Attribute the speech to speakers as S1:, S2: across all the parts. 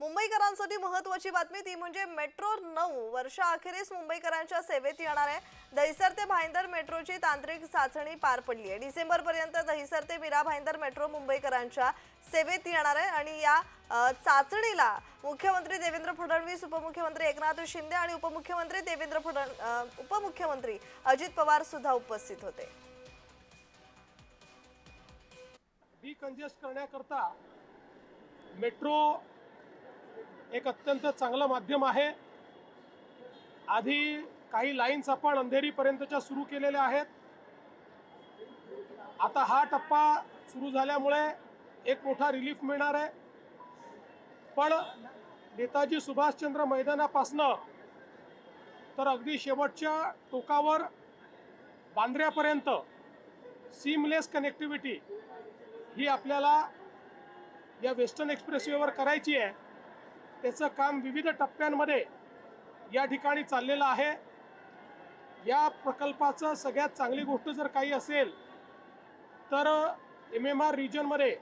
S1: मुंबईकरांसाठी महत्वाची बातमी ती म्हणजे मेट्रो नऊ वर्षाअखेरीस मुंबईकरांच्या सेवेत येणार आहे. दहिसर ते भाईंदर मेट्रोची तांत्रिक चाचणी पार पडली आहे. डिसेंबर पर्यंत दहिसर ते मीरा भाईंदर मेट्रो मुंबईकरांच्या सेवेत येणार आहे आणि या चाचणीला मुख्यमंत्री देवेंद्र फडणवीस उपमुख्यमंत्री एकनाथ शिंदे आणि उपमुख्यमंत्री देवेंद्र फडण उपमुख्यमंत्री अजित पवार सुद्धा उपस्थित होते.
S2: डिकंजेस्ट करण्याकरता मेट्रो एक अत्यंत चांगलं माध्यम आहे. आधी काही लाईन्स आपण अंधेरीपर्यंतच्या सुरू केलेल्या आहेत. आता हा टप्पा सुरू झाल्यामुळे एक मोठा रिलीफ मिळणार आहे. पण नेताजी सुभाषचंद्र मैदानापासनं तर अगदी शेवटच्या टोकावर बांद्र्यापर्यंत सीमलेस कनेक्टिव्हिटी ही आपल्याला या वेस्टर्न एक्सप्रेसवेवर करायची आहे. त्याचं काम विविध टप्प्यांमध्ये या ठिकाणी चाललेलं आहे. या प्रकल्पाचं सगळ्यात चांगली गोष्ट जर काही असेल तर एम एम आर रिजनमध्ये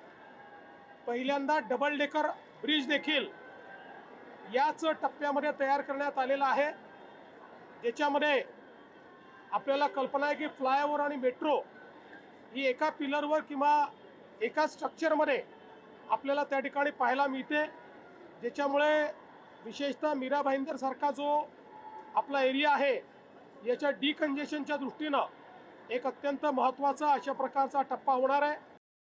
S2: पहिल्यांदा डबल डेकर ब्रिज देखील याच टप्प्यामध्ये तयार करण्यात आलेला आहे. ज्याच्यामध्ये आपल्याला कल्पना आहे की फ्लायओव्हर आणि मेट्रो ही एका पिलरवर किंवा एका स्ट्रक्चरमध्ये आपल्याला त्या ठिकाणी पाहायला मिळते. ज्याच्यामुळे विशेषतः मीरा भाईंदरसारखा जो आपला एरिया आहे याच्या डिकंजेशनच्या दृष्टीनं एक अत्यंत महत्त्वाचा अशा प्रकारचा टप्पा होणार आहे.